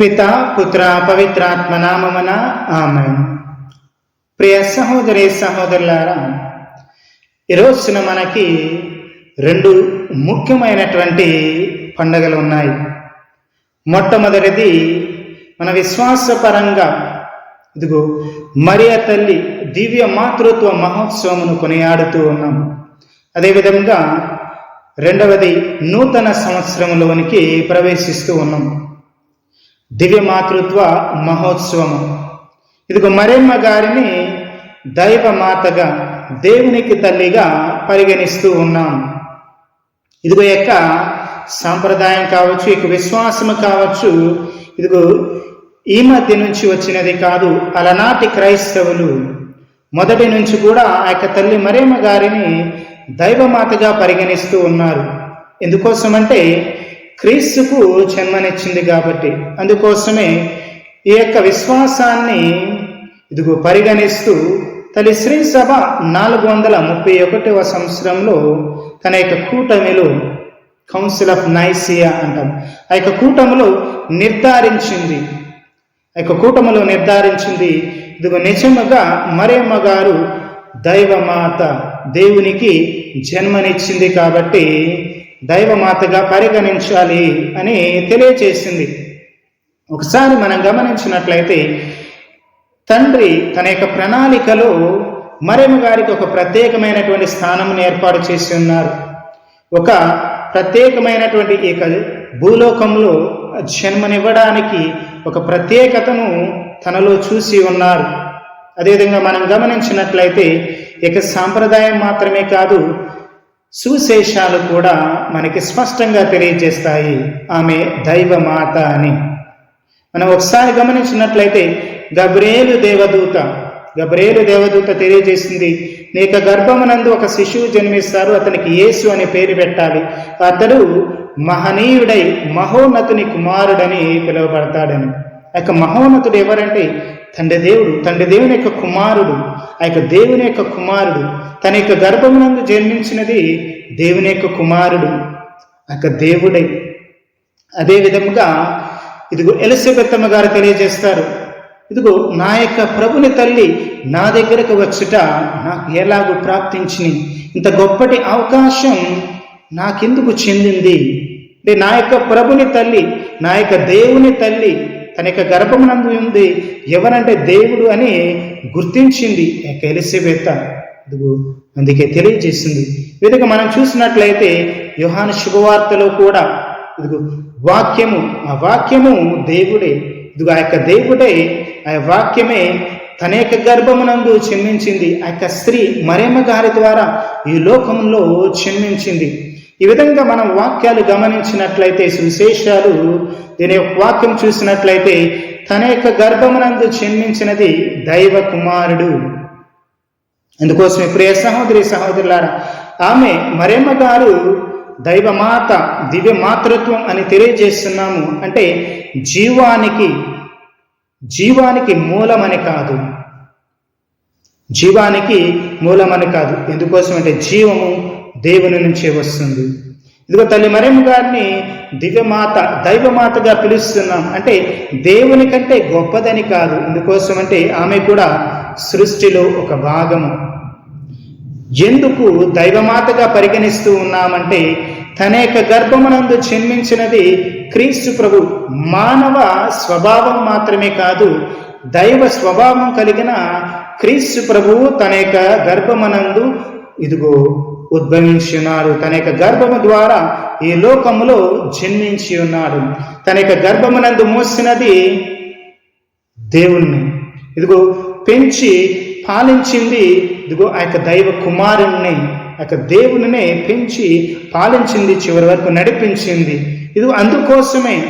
పిత పుత్ర పవిత్రాత్మ నామమున ఆమె ప్రియ సహోదరి సహోదరులారా ఈరోజున మనకి రెండు ముఖ్యమైనటువంటి పండగలు ఉన్నాయి. మొట్టమొదటిది మన విశ్వాసపరంగా ఇదిగో మరియ తల్లి దివ్య మాతృత్వ మహోత్సవమును కొనియాడుతూ ఉన్నాం. అదేవిధంగా రెండవది నూతన సంవత్సరంలోనికి ప్రవేశిస్తూ ఉన్నాం. దివ్య మాతృత్వ మహోత్సవము. ఇదిగో మరెమ్మ గారిని దైవ మాతగా దేవునికి తల్లిగా పరిగణిస్తూ ఉన్నాం. ఇదిగో యొక్క సాంప్రదాయం కావచ్చు ఇక విశ్వాసము కావచ్చు ఇదిగో ఈ మధ్య నుంచి వచ్చినది కాదు అలనాటి క్రైస్తవులు. మొదటి నుంచి కూడా ఆ యొక్క తల్లి మరేమ్మ గారిని దైవమాతగా పరిగణిస్తూ ఉన్నారు. ఎందుకోసమంటే క్రీస్తుకు జన్మనిచ్చింది కాబట్టి అందుకోసమే ఈ యొక్క విశ్వాసాన్ని ఇదిగో పరిగణిస్తూ తల్లి శ్రీ సభ నాలుగు వందల ముప్పై ఒకటవ సంవత్సరంలో తన యొక్క కూటమిలో కౌన్సిల్ ఆఫ్ నైసియా అంటాం. ఆ యొక్క కూటమిలో నిర్ధారించింది. ఆ యొక్క కూటములో నిర్ధారించింది. ఇదిగో నిజముగా మరేమ్మ గారు దైవమాత దేవునికి జన్మనిచ్చింది కాబట్టి దైవమాతగా పరిగణించాలి అని తెలియచేసింది. ఒకసారి మనం గమనించినట్లయితే తండ్రి తన యొక్క ప్రణాళికలో మరేమ గారికి ఒక ప్రత్యేకమైనటువంటి స్థానమును ఏర్పాటు చేసి ఉన్నారు. ఒక ప్రత్యేకమైనటువంటి ఈ భూలోకంలో జన్మనివ్వడానికి ఒక ప్రత్యేకతను తనలో చూసి ఉన్నారు. అదేవిధంగా మనం గమనించినట్లయితే ఇక సాంప్రదాయం మాత్రమే కాదు సుశేషాలు కూడా మనకి స్పష్టంగా తెలియజేస్తాయి. ఆమె దైవమాత అని. మనం ఒకసారి గమనించినట్లయితే గబ్రేలు దేవదూత గబ్రేలు దేవదూత తెలియజేసింది నీక గర్భమునందు ఒక శిశువు జన్మిస్తారు అతనికి యేసు అనే పేరు పెట్టాలి. అతడు మహనీయుడై మహోన్నతుని కుమారుడని పిలువబడతాడని. యొక్క మహోన్నతుడు ఎవరంటే తండ్రి దేవుడు తండ్రి దేవుని యొక్క కుమారుడు ఆ యొక్క దేవుని యొక్క కుమారుడు తన యొక్క గర్భమునందు జన్మించినది దేవుని యొక్క కుమారుడు ఆ యొక్క దేవుడై. అదే విధముగా ఇదిగో ఎలిసబెత్తమ్మ గారు తెలియజేస్తారు ఇదిగో నా యొక్క ప్రభుని తల్లి నా దగ్గరకు వచ్చుట నాకు ఎలాగో ప్రాప్తించింది ఇంత గొప్పటి అవకాశం నాకెందుకు చెందింది? అంటే నా యొక్క ప్రభుని తల్లి నా యొక్క దేవుని తల్లి తన యొక్క గర్భమునందు ఉంది. ఎవరంటే దేవుడు అని గుర్తించింది యొక్క ఎలిసబెత్త ఇదిగో అందుకే తెలియజేసింది. విధంగా మనం చూసినట్లయితే యోహాను శుభవార్తలో కూడా ఇదిగో వాక్యము ఆ వాక్యము దేవుడే. ఇదిగో ఆ యొక్క దేవుడే ఆ వాక్యమే తన యొక్క గర్భమునందు చెమ్మించింది ఆ యొక్క స్త్రీ మరేమ గారి ద్వారా ఈ లోకంలో చెమ్మించింది ఈ విధంగా మనం వాక్యాలు గమనించినట్లయితే సువిశేషాలు దీని యొక్క వాక్యం చూసినట్లయితే తన యొక్క గర్భమునందు జన్మించినది దైవ కుమారుడు. అందుకోసమే ప్రియ సహోదరి సహోదరులారా ఆమె మరేమ్మ గారు దైవమాత దివ్య మాతృత్వం అని తెలియజేస్తున్నాము. అంటే జీవానికి జీవానికి మూలమని కాదు. జీవానికి మూలమని కాదు. ఎందుకోసం అంటే జీవము దేవుని నుంచే వస్తుంది. ఇదిగో తల్లి మరేమ్మ గారిని దివ్యమాత దైవమాతగా పిలుస్తున్నాం. అంటే దేవుని కంటే గొప్పదని కాదు. ఎందుకోసం అంటే ఆమె కూడా సృష్టిలో ఒక భాగము. ఎందుకు దైవమాతగా పరిగణిస్తూ ఉన్నామంటే తన యొక్క గర్భమునందు జన్మించినది క్రీస్తు ప్రభు. మానవ స్వభావం మాత్రమే కాదు దైవ స్వభావం కలిగిన క్రీస్తు ప్రభువు తన యొక్క గర్భమనందు ఇదిగో ఉద్భవించున్నారు తన యొక్క గర్భము ద్వారా ఈ లోకములో జన్మించి ఉన్నారు తన యొక్క గర్భమునందు మోసినది దేవుణ్ణి. ఇదిగో పెంచి పాలించింది ఇదిగో ఆ యొక్క దైవ కుమారుణ్ణి. ఆ యొక్క దేవునినే పెంచి పాలించింది చివరి వరకు నడిపించింది. ఇది అందుకోసమే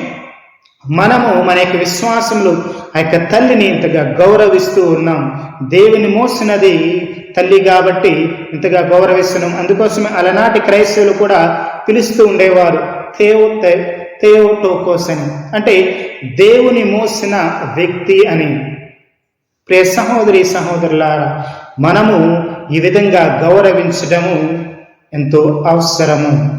మనము మన యొక్క విశ్వాసంలో ఆ యొక్క తల్లిని ఇంతగా గౌరవిస్తూ ఉన్నాం. దేవుని మోసినది తల్లి కాబట్టి ఇంతగా గౌరవిస్తున్నాం. అందుకోసమే అలనాటి క్రైస్తవులు కూడా పిలుస్తూ ఉండేవారు తేవు తేయోటోకోస్ అని అంటే దేవుని మోసిన వ్యక్తి అని. ప్రియ సహోదరి సహోదరులారా మనము ఈ విధంగా గౌరవించడము ఎంతో అవసరము.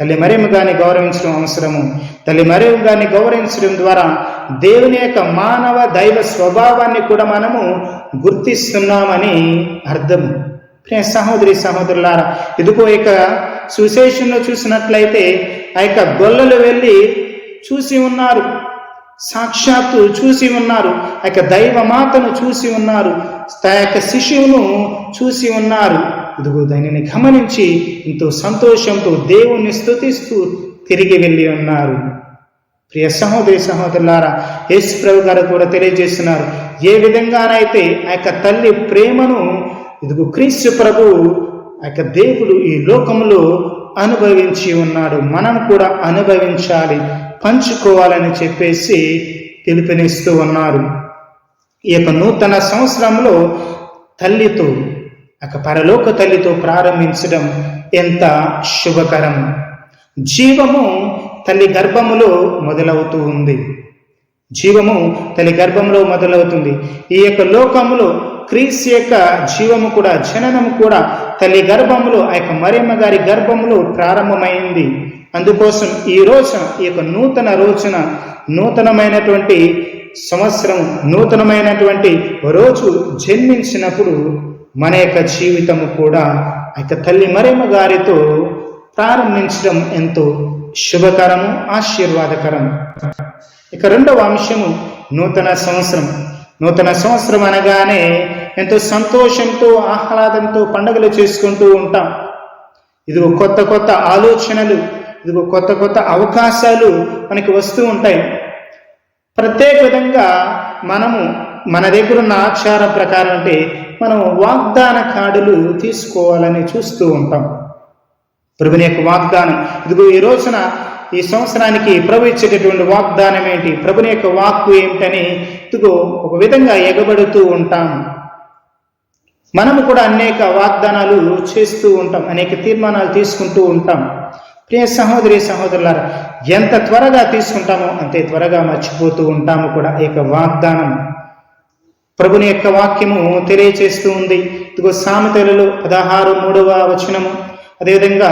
తల్లి మరియమ్మ గౌరవించడం అవసరము? తల్లి మరియమ్మ గారిని గౌరవించడం ద్వారా దేవుని యొక్క మానవ దైవ స్వభావాన్ని కూడా మనము గుర్తిస్తున్నామని అర్థము ప్రియ సహోదరి సహోదరులారా ఇదిగో ఇక సుశేషంలో చూసినట్లయితే ఆ యొక్క గొల్లలు వెళ్ళి చూసి ఉన్నారు. సాక్షాత్తు చూసి ఉన్నారు. ఆ యొక్క దైవమాతను చూసి ఉన్నారు. ఆ యొక్క శిశువును చూసి ఉన్నారు. ఇదిగో దానిని గమనించి ఎంతో సంతోషంతో దేవుణ్ణి స్థుతిస్తూ తిరిగి వెళ్ళి ఉన్నారు. ప్రియ సహోదరి సహోదరులారా యేసు ప్రభు గారు కూడా తెలియజేస్తున్నారు ఏ విధంగానైతే ఆ యొక్క తల్లి ప్రేమను ఇదిగో క్రీస్తు ప్రభు ఆ యొక్క దేవుడు ఈ లోకంలో అనుభవించి ఉన్నాడు మనం కూడా అనుభవించాలి పంచుకోవాలని చెప్పేసి పిలుపునిస్తూ ఉన్నారు. ఈ యొక్క నూతన సంవత్సరంలో తల్లితో ఒక పరలోక తల్లితో ప్రారంభించడం ఎంత శుభకరం. జీవము తల్లి గర్భములో మొదలవుతూ ఉంది. జీవము తల్లి గర్భంలో మొదలవుతుంది. ఈ యొక్క లోకములో క్రీస్ యొక్క జీవము కూడా జననము కూడా తల్లి గర్భములో ఆ యొక్క మరియమ్మ గారి గర్భములో ప్రారంభమైంది. అందుకోసం ఈ రోజున ఈ యొక్క నూతన రోజున నూతనమైనటువంటి సంవత్సరం నూతనమైనటువంటి రోజు జన్మించినప్పుడు మన యొక్క జీవితము కూడా అయితే యొక్క తల్లి మరేమ గారితో ప్రారంభించడం ఎంతో శుభకరము ఆశీర్వాదకరం ఇక రెండవ అంశము నూతన సంవత్సరం. నూతన సంవత్సరం అనగానే ఎంతో సంతోషంతో ఆహ్లాదంతో పండుగలు చేసుకుంటూ ఉంటాం. ఇదిగో కొత్త కొత్త ఆలోచనలు ఇదిగో కొత్త కొత్త అవకాశాలు మనకి వస్తూ ఉంటాయి. ప్రత్యేక విధంగా మనము మన దగ్గర ఉన్న ఆచారం ప్రకారం అంటే మనం వాగ్దాన కార్డులు తీసుకోవాలని చూస్తూ ఉంటాం. ప్రభుని యొక్క వాగ్దానం. ఇదిగో ఈ రోజున ఈ సంవత్సరానికి ప్రభు ఇచ్చేటటువంటి వాగ్దానం ఏంటి? ప్రభుని యొక్క వాక్కు ఏమిటని ఇదిగో ఒక విధంగా ఎగబడుతూ ఉంటాం. మనము కూడా అనేక వాగ్దానాలు చేస్తూ ఉంటాం. అనేక తీర్మానాలు తీసుకుంటూ ఉంటాం. ప్రియ సహోదరి సహోదరులారా ఎంత త్వరగా తీసుకుంటామో అంతే త్వరగా మర్చిపోతూ ఉంటాము కూడా. ఈ యొక్క వాగ్దానం. ప్రభుని యొక్క వాక్యము తెలియచేస్తూ ఉంది. ఇదిగో సామెతలలో పదహారు మూడవ వచనము. అదేవిధంగా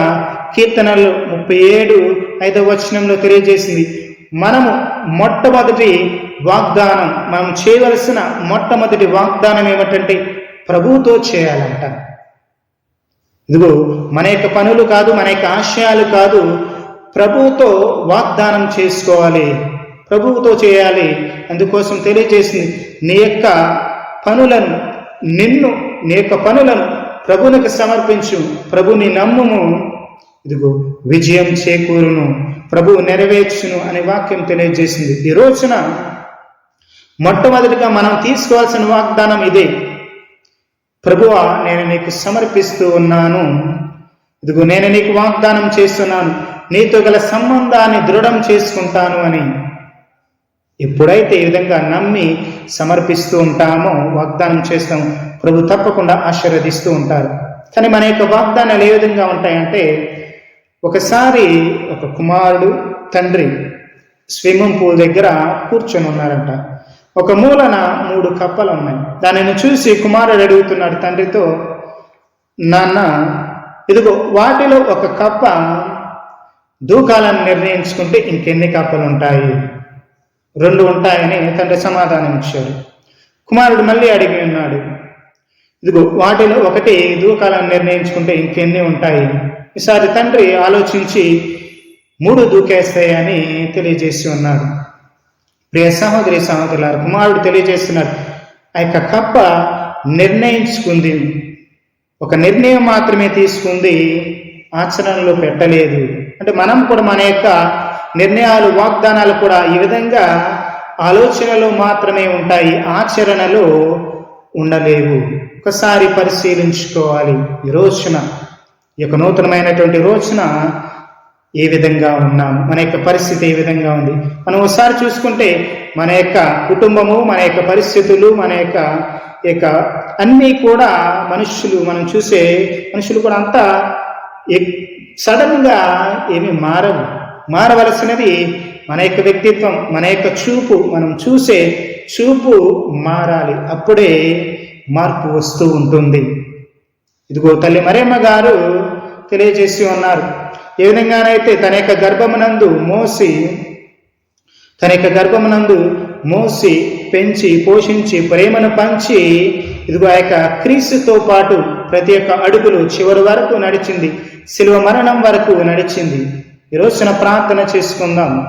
కీర్తనలు ముప్పై ఏడు ఐదవ వచనంలో తెలియజేసింది. మనము మొట్టమొదటి వాగ్దానం మనం చేయవలసిన మొట్టమొదటి వాగ్దానం ఏమిటంటే ప్రభువుతో చేయాలంట. ఇదిగో మన యొక్క పనులు కాదు మన యొక్క ఆశయాలు కాదు ప్రభువుతో వాగ్దానం చేసుకోవాలి. ప్రభువుతో చేయాలి. అందుకోసం తెలియజేసింది నీ యొక్క పనులను నిన్ను నీ యొక్క పనులను ప్రభునికి సమర్పించు. ప్రభుని నమ్ముము. ఇదిగో విజయం చేకూరును. ప్రభు నెరవేర్చును అనే వాక్యం తెలియజేసింది. ఈ రోజున మొట్టమొదటిగా మనం తీసుకోవాల్సిన వాగ్దానం ఇదే. ప్రభువా నేను నీకు సమర్పిస్తూ ఉన్నాను. ఇదిగో నేను నీకు వాగ్దానం చేస్తున్నాను. నీతో గల సంబంధాన్ని దృఢం చేసుకుంటాను అని. ఎప్పుడైతే ఈ విధంగా నమ్మి సమర్పిస్తూ ఉంటామో వాగ్దానం చేస్తాము ప్రభు తప్పకుండా ఆశీర్వదిస్తూ ఉంటారు. కానీ మన యొక్క వాగ్దానాలు ఏ విధంగా ఉంటాయంటే ఒకసారి ఒక కుమారుడు తండ్రి స్విమ్మింగ్ పూల్ దగ్గర కూర్చొని ఉన్నారంట. ఒక మూలన మూడు కప్పలు ఉన్నాయి. దానిని చూసి కుమారుడు అడుగుతున్నాడు తండ్రితో నాన్న ఇదిగో వాటిలో ఒక కప్ప దూకాలను నిర్ణయించుకుంటే ఇంకెన్ని కప్పలు ఉంటాయి? రెండు ఉంటాయని తండ్రి సమాధానం ఇచ్చాడు కుమారుడు మళ్ళీ అడిగి ఉన్నాడు ఇదిగో వాటిలో ఒకటి దూకాలను నిర్ణయించుకుంటే ఇంకెన్ని ఉంటాయి? ఈసారి తండ్రి ఆలోచించి మూడు దూకేస్తాయని తెలియజేసి ఉన్నాడు. ప్రియ సహోదరి సహోదరులారు కుమారుడు తెలియజేస్తున్నాడు ఆ యొక్క కప్ప నిర్ణయించుకుంది. ఒక నిర్ణయం మాత్రమే తీసుకుంది ఆచరణలో పెట్టలేదు. అంటే మనం కూడా మన యొక్క నిర్ణయాలు వాగ్దానాలు కూడా ఈ విధంగా ఆలోచనలు మాత్రమే ఉంటాయి. ఆచరణలో ఉండలేవు. ఒకసారి పరిశీలించుకోవాలి. ఈ రోజున ఈ యొక్క నూతనమైనటువంటి రోజున ఏ విధంగా ఉన్నాము? మన యొక్క పరిస్థితి ఏ విధంగా ఉంది? మనం ఒకసారి చూసుకుంటే మన యొక్క కుటుంబము మన యొక్క పరిస్థితులు మన యొక్క యొక్క అన్నీ కూడా మనుషులు మనం చూసే మనుషులు కూడా అంతా సడన్గా ఏమి మారవు. మారవలసినది. మన యొక్క వ్యక్తిత్వం మన యొక్క చూపు మనం చూసే చూపు మారాలి. అప్పుడే మార్పు వస్తూ ఉంటుంది. ఇదిగో తల్లి మరేమ్మ గారు తెలియజేసి ఉన్నారు. ఏ విధంగానైతే తన యొక్క గర్భమునందు మోసి తన యొక్క గర్భమునందు మోసి పెంచి పోషించి ప్రేమను పంచి ఇదిగో ఆ యొక్క క్రీస్తుతో పాటు ప్రతి ఒక్క అడుగులు చివరి వరకు నడిచింది. శిలువ మరణం వరకు నడిచింది. ఈరోజున ప్రార్థన చేసుకుందాం.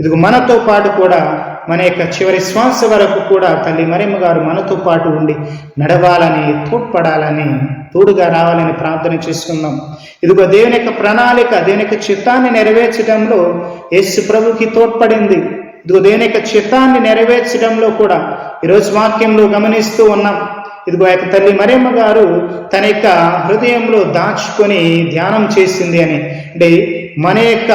ఇదిగో మనతో పాటు కూడా మన యొక్క చివరి శ్వాస వరకు కూడా తల్లి మరిమ్మ గారు మనతో పాటు ఉండి నడవాలని తోడ్పడాలని తోడుగా రావాలని ప్రార్థన చేసుకుందాం. ఇదిగో దేవుని యొక్క ప్రణాళిక దేవుని యొక్క చిత్తాన్ని నెరవేర్చడంలో యేసు ప్రభుకి తోడ్పడింది. ఇదిగో దేవుని యొక్క చిత్తాన్ని నెరవేర్చడంలో కూడా ఈరోజు వాక్యంలో గమనిస్తూ ఉన్నాం. ఇదిగో ఆ యొక్క తల్లి మరియమ్మ గారు తన యొక్క హృదయంలో దాచుకొని ధ్యానం చేసింది అని. అంటే మన యొక్క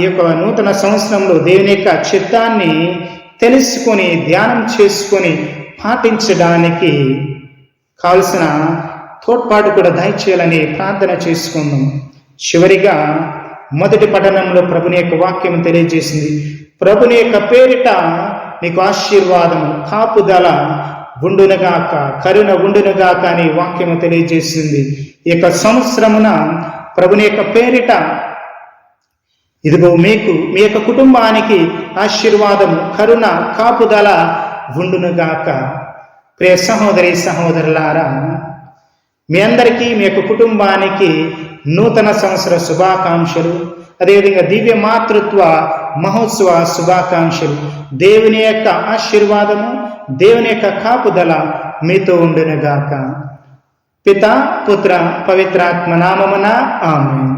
ఈ యొక్క నూతన సంవత్సరంలో దేవుని యొక్క చిత్తాన్ని తెలుసుకొని ధ్యానం చేసుకొని పాటించడానికి కావలసిన తోడ్పాటు కూడా దయచేయాలని ప్రార్థన చేసుకుందాం. చివరిగా మొదటి పఠనంలో ప్రభుని యొక్క వాక్యం తెలియజేసింది. ప్రభుని యొక్క పేరిట నీకు ఆశీర్వాదము కాపుదల ఉండునుగాక కరుణ ఉండునుగాక అని వాక్యము తెలియజేసింది. ఈ యొక్క సంవత్సరమున ప్రభుని యొక్క పేరిట ఇదిగో మీకు మీ యొక్క కుటుంబానికి ఆశీర్వాదము కరుణ కాపుదల ఉండునుగాక. ప్రియ సహోదరి సహోదరులారా మీ అందరికీ మీ యొక్క కుటుంబానికి నూతన సంవత్సర శుభాకాంక్షలు అదేవిధంగా దివ్య మాతృత్వ మహోత్సవ శుభాకాంక్షలు. దేవుని యొక్క ఆశీర్వాదము దేవుని యొక్క కాపుదల మీతో ఉండునుగాక. పిత పుత్ర పవిత్రాత్మ నామమున ఆమె